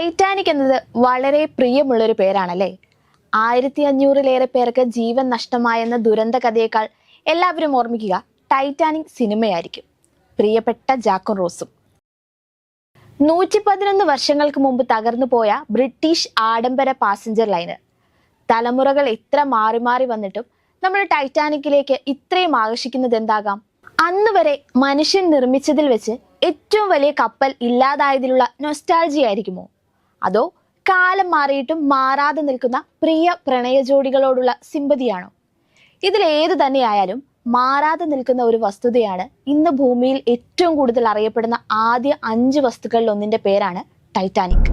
Titanic എന്നത് വളരെ പ്രിയമുള്ളൊരു പേരാണല്ലേ? ആയിരത്തി അഞ്ഞൂറിലേറെ പേർക്ക് ജീവൻ നഷ്ടമായെന്ന ദുരന്ത കഥയേക്കാൾ എല്ലാവരും ഓർമ്മിക്കുക ടൈറ്റാനിക് സിനിമയായിരിക്കും. പ്രിയപ്പെട്ട ജാക്കോ റോസും. നൂറ്റി പതിനൊന്ന് വർഷങ്ങൾക്ക് മുമ്പ് തകർന്നു പോയ ബ്രിട്ടീഷ് ആഡംബര പാസഞ്ചർ ലൈനർ. തലമുറകൾ എത്ര മാറി മാറി വന്നിട്ടും നമ്മൾ ടൈറ്റാനിക്കിലേക്ക് ഇത്രയും ആകർഷിക്കുന്നത് എന്താകാം? അന്ന് വരെ മനുഷ്യൻ നിർമ്മിച്ചതിൽ വെച്ച് ഏറ്റവും വലിയ കപ്പൽ ഇല്ലാതായതിലുള്ള നൊസ്റ്റാൾജി ആയിരിക്കുമോ? അതോ കാലം മാറിയിട്ടും മാറാതെ നിൽക്കുന്ന പ്രിയ പ്രണയ ജോഡികളോടുള്ള സിമ്പതിയാണോ? ഇതിലേത് തന്നെയായാലും മാറാതെ നിൽക്കുന്ന ഒരു വസ്തുതയാണ് ഇന്ന് ഭൂമിയിൽ ഏറ്റവും കൂടുതൽ അറിയപ്പെടുന്ന ആദ്യ അഞ്ച് വസ്തുക്കളിൽ ഒന്നിന്റെ പേരാണ് ടൈറ്റാനിക്.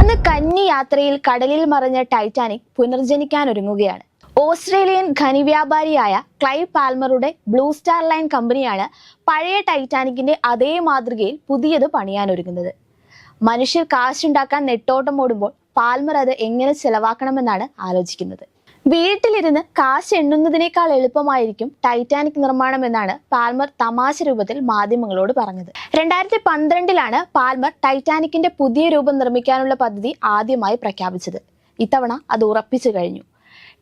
അന്ന് കന്നി യാത്രയിൽ കടലിൽ മറിഞ്ഞ ടൈറ്റാനിക് പുനർജനിക്കാൻ ഒരുങ്ങുകയാണ്. ഓസ്ട്രേലിയൻ ഖനിവ്യാപാരിയായ ക്ലൈവ് പാൽമറുടെ ബ്ലൂ സ്റ്റാർ ലൈൻ കമ്പനിയാണ് പഴയ ടൈറ്റാനിക്കിന്റെ അതേ മാതൃകയിൽ പുതിയത് പണിയാനൊരുങ്ങുന്നത്. മനുഷ്യർ കാശുണ്ടാക്കാൻ നെട്ടോട്ടം ഓടുമ്പോൾ പാൽമർ അത് എങ്ങനെ ചെലവാക്കണമെന്നാണ് ആലോചിക്കുന്നത്. വീട്ടിലിരുന്ന് കാശ് എണ്ണുന്നതിനേക്കാൾ എളുപ്പമായിരിക്കും ടൈറ്റാനിക് നിർമ്മാണം എന്നാണ് പാൽമർ തമാശ രൂപത്തിൽ മാധ്യമങ്ങളോട് പറഞ്ഞത്. രണ്ടായിരത്തി പന്ത്രണ്ടിലാണ് പാൽമർ ടൈറ്റാനിക്കിന്റെ പുതിയ രൂപം നിർമ്മിക്കാനുള്ള പദ്ധതി ആദ്യമായി പ്രഖ്യാപിച്ചത്. ഇത്തവണ അത് ഉറപ്പിച്ചു കഴിഞ്ഞു.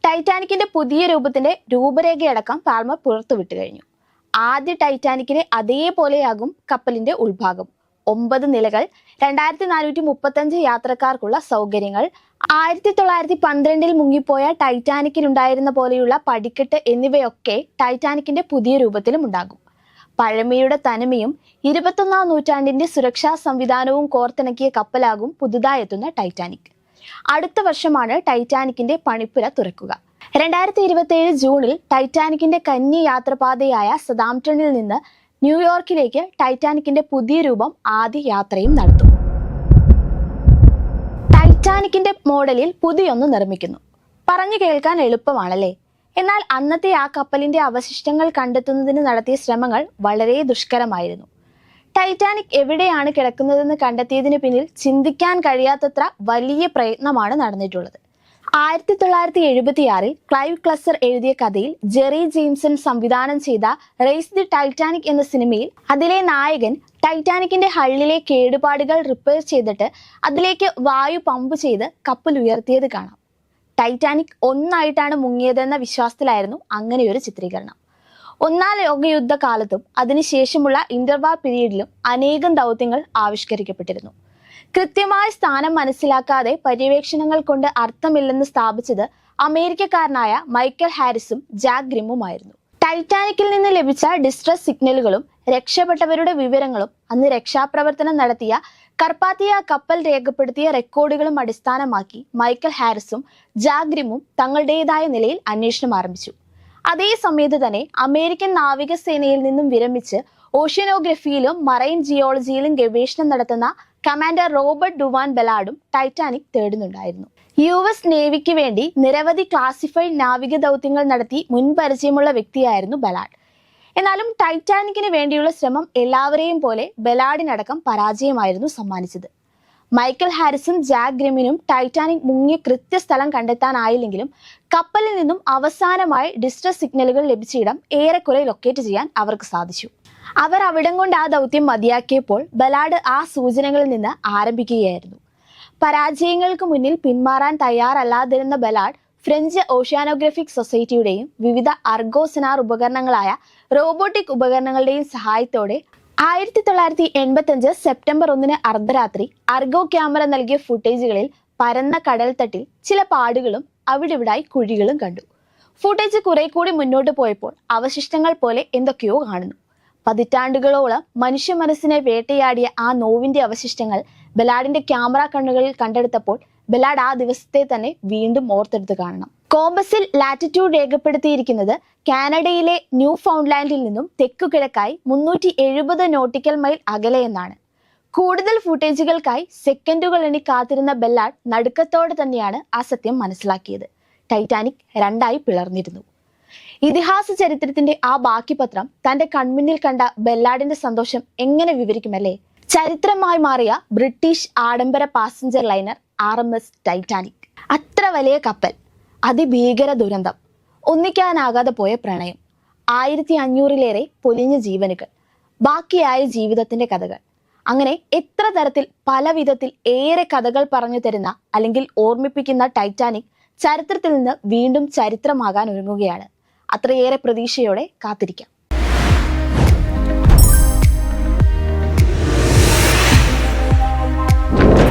ടൈറ്റാനിക്കിന്റെ പുതിയ രൂപത്തിന്റെ രൂപരേഖയടക്കം പാൽമർ പുറത്തുവിട്ടു കഴിഞ്ഞു. ആദ്യ ടൈറ്റാനിക്കിനെ അതേപോലെയാകും കപ്പലിന്റെ ഉൾഭാഗം. ഒമ്പത് നിലകൾ രണ്ടായിരത്തി നാനൂറ്റി മുപ്പത്തഞ്ച് യാത്രക്കാർക്കുള്ള സൗകര്യങ്ങൾ ആയിരത്തി തൊള്ളായിരത്തി പന്ത്രണ്ടിൽ മുങ്ങിപ്പോയ ടൈറ്റാനിക്കിൽ ഉണ്ടായിരുന്ന പോലെയുള്ള പടിക്കെട്ട് എന്നിവയൊക്കെ ടൈറ്റാനിക്കിന്റെ പുതിയ രൂപത്തിലും ഉണ്ടാകും. പഴമയുടെ തനിമയും ഇരുപത്തൊന്നാം നൂറ്റാണ്ടിന്റെ സുരക്ഷാ സംവിധാനവും കോർത്തിണക്കിയ കപ്പലാകും പുതുതായി എത്തുന്ന ടൈറ്റാനിക്. അടുത്ത വർഷമാണ് ടൈറ്റാനിക്കിന്റെ പണിപ്പുര തുറക്കുക. രണ്ടായിരത്തി ഇരുപത്തി ഏഴ് ജൂണിൽ ടൈറ്റാനിക്കിന്റെ കന്നി യാത്രപാതയായ സദാംപ്ടണിൽ നിന്ന് ന്യൂയോർക്കിലേക്ക് ടൈറ്റാനിക്കിന്റെ പുതിയ രൂപം ആദ്യ യാത്രയും നടത്തും. ടൈറ്റാനിക്കിന്റെ മോഡലിൽ പുതിയൊന്ന് നിർമ്മിക്കുന്നു. പറഞ്ഞു കേൾക്കാൻ എളുപ്പമാണല്ലേ? എന്നാൽ അന്നത്തെ ആ കപ്പലിന്റെ അവശിഷ്ടങ്ങൾ കണ്ടെത്തുന്നതിന് നടത്തിയ ശ്രമങ്ങൾ വളരെ ദുഷ്കരമായിരുന്നു. ടൈറ്റാനിക് എവിടെയാണ് കിടക്കുന്നതെന്ന് കണ്ടെത്തിയതിന് പിന്നിൽ ചിന്തിക്കാൻ കഴിയാത്തത്ര വലിയ പ്രയത്നമാണ് നടന്നിട്ടുള്ളത്. ആയിരത്തി തൊള്ളായിരത്തി എഴുപത്തിയാറിൽ ക്ലൈവ് ക്ലസർ എഴുതിയ കഥയിൽ ജെറി ജെയിംസൺ സംവിധാനം ചെയ്ത റേസ് ദി ടൈറ്റാനിക് എന്ന സിനിമയിൽ അതിലെ നായകൻ ടൈറ്റാനിക്കിന്റെ ഹള്ളിലെ കേടുപാടുകൾ റിപ്പയർ ചെയ്തിട്ട് അതിലേക്ക് വായു പമ്പ് ചെയ്ത് കപ്പൽ ഉയർത്തിയത് കാണാം. ടൈറ്റാനിക് ഒന്നായിട്ടാണ് മുങ്ങിയതെന്ന വിശ്വാസത്തിലായിരുന്നു അങ്ങനെയൊരു ചിത്രീകരണം. ഒന്നാം ലോകയുദ്ധ കാലത്തും അതിനുശേഷമുള്ള ഇന്റർവാർ പീരീഡിലും അനേകം ദൗത്യങ്ങൾ ആവിഷ്കരിക്കപ്പെട്ടിരുന്നു. കൃത്യമായ സ്ഥാനം മനസ്സിലാക്കാതെ പര്യവേക്ഷണങ്ങൾ കൊണ്ട് അർത്ഥമില്ലെന്ന് സ്ഥാപിച്ചത് അമേരിക്കക്കാരനായ മൈക്കൽ ഹാരിസും ജാക്ക് ഗ്രിമ്മുമായിരുന്നു. ടൈറ്റാനിക്കിൽ നിന്ന് ലഭിച്ച ഡിസ്ട്രസ് സിഗ്നലുകളും രക്ഷപ്പെട്ടവരുടെ വിവരങ്ങളും അന്ന് രക്ഷാപ്രവർത്തനം നടത്തിയ കർപ്പാത്തിയ കപ്പൽ രേഖപ്പെടുത്തിയ റെക്കോർഡുകളും അടിസ്ഥാനമാക്കി മൈക്കൽ ഹാരിസും ജാഗ്രിമും തങ്ങളുടേതായ നിലയിൽ അന്വേഷണം ആരംഭിച്ചു. അതേ സമയത്ത് തന്നെ അമേരിക്കൻ നാവികസേനയിൽ നിന്നും വിരമിച്ച് ഓഷ്യനോഗ്രഫിയിലും മറൈൻ ജിയോളജിയിലും ഗവേഷണം നടത്തുന്ന കമാൻഡർ റോബർട്ട് ഡുവാൻ ബെലാഡും ടൈറ്റാനിക് തേടുന്നുണ്ടായിരുന്നു. യു എസ് നേവിക്ക് വേണ്ടി നിരവധി ക്ലാസിഫൈഡ് നാവിക ദൗത്യങ്ങൾ നടത്തി മുൻപരിചയമുള്ള വ്യക്തിയായിരുന്നു ബലാഡ്. എന്നാലും ടൈറ്റാനിക്കിന് വേണ്ടിയുള്ള ശ്രമം എല്ലാവരെയും പോലെ ബെലാഡിനടക്കം പരാജയമായിരുന്നു സമ്മാനിച്ചത്. മൈക്കൽ ഹാരിസും ജാക്ക് ഗ്രിമിനും ടൈറ്റാനിക് മുങ്ങിയ കൃത്യസ്ഥലം കണ്ടെത്താനായില്ലെങ്കിലും കപ്പലിൽ നിന്നും അവസാനമായി ഡിസ്ട്രസ് സിഗ്നലുകൾ ലഭിച്ചയിടം ഏറെക്കുറെ ലൊക്കേറ്റ് ചെയ്യാൻ അവർക്ക് സാധിച്ചു. അവർ അവിടം കൊണ്ട് ആ ദൗത്യം മതിയാക്കിയപ്പോൾ ബലാഡ് ആ സൂചനകളിൽ നിന്ന് ആരംഭിക്കുകയായിരുന്നു. പരാജയങ്ങൾക്ക് മുന്നിൽ പിന്മാറാൻ തയ്യാറല്ലാതിരുന്ന ബലാഡ് ഫ്രഞ്ച് ഓഷ്യാനോഗ്രഫിക് സൊസൈറ്റിയുടെയും വിവിധ അർഗോസിനാർ ഉപകരണങ്ങളായ റോബോട്ടിക് ഉപകരണങ്ങളുടെയും സഹായത്തോടെ ആയിരത്തി തൊള്ളായിരത്തി എൺപത്തി അഞ്ച് സെപ്റ്റംബർ ഒന്നിന് അർദ്ധരാത്രി അർഗോ ക്യാമറ നൽകിയ ഫുട്ടേജുകളിൽ പരന്ന കടൽത്തട്ടിൽ ചില പാടുകളും അവിടിവിടായി കുഴികളും കണ്ടു. ഫുട്ടേജ് കുറെ കൂടി മുന്നോട്ട് പോയപ്പോൾ അവശിഷ്ടങ്ങൾ പോലെ എന്തൊക്കെയോ കാണുന്നു. പതിറ്റാണ്ടുകളോളം മനുഷ്യ മനസ്സിനെ വേട്ടയാടിയ ആ നോവിന്റെ അവശിഷ്ടങ്ങൾ ബലാഡിന്റെ ക്യാമറ കണ്ണുകളിൽ കണ്ടെടുത്തപ്പോൾ ബലാഡ് ആ ദിവസത്തെ തന്നെ വീണ്ടും ഓർത്തെടുത്ത് കാണണം. കോമ്പസിൽ ലാറ്റിറ്റ്യൂഡ് രേഖപ്പെടുത്തിയിരിക്കുന്നത് കാനഡയിലെ ന്യൂ ഫൗണ്ട്ലാൻഡിൽ നിന്നും തെക്കു കിഴക്കായി മുന്നൂറ്റി എഴുപത് നോട്ടിക്കൽ മൈൽ അകലെ എന്നാണ്. കൂടുതൽ ഫുട്ടേജുകൾക്കായി സെക്കൻഡുകൾ എണ്ണി കാത്തിരുന്ന ബെല്ലാഡ് നടുക്കത്തോടെ തന്നെയാണ് ആ സത്യം മനസ്സിലാക്കിയത്. ടൈറ്റാനിക് രണ്ടായി പിളർന്നിരുന്നു. ഇതിഹാസ ചരിത്രത്തിന്റെ ആ ബാക്കി പത്രം തന്റെ കൺമുന്നിൽ കണ്ട ബെല്ലാഡിന്റെ സന്തോഷം എങ്ങനെ വിവരിക്കുമല്ലേ? ചരിത്രമായി മാറിയ ബ്രിട്ടീഷ് ആഡംബര passenger liner R M S Titanic. അത്ര വലിയ കപ്പൽ അതിഭീകര ദുരന്തം ഒന്നിക്കാനാകാതെ പോയ പ്രണയം ആയിരത്തി അഞ്ഞൂറിലേറെ പൊലിഞ്ഞ ജീവനുകൾ ബാക്കിയായ ജീവിതത്തിന്റെ കഥകൾ. അങ്ങനെ എത്ര തരത്തിൽ പല വിധത്തിൽ ഏറെ കഥകൾ പറഞ്ഞു തരുന്ന അല്ലെങ്കിൽ ഓർമ്മിപ്പിക്കുന്ന ടൈറ്റാനിക് ചരിത്രത്തിൽ നിന്ന് വീണ്ടും ചരിത്രമാകാൻ ഒരുങ്ങുകയാണ്. അത്രയേറെ പ്രതീക്ഷയോടെ കാത്തിരിക്കാം.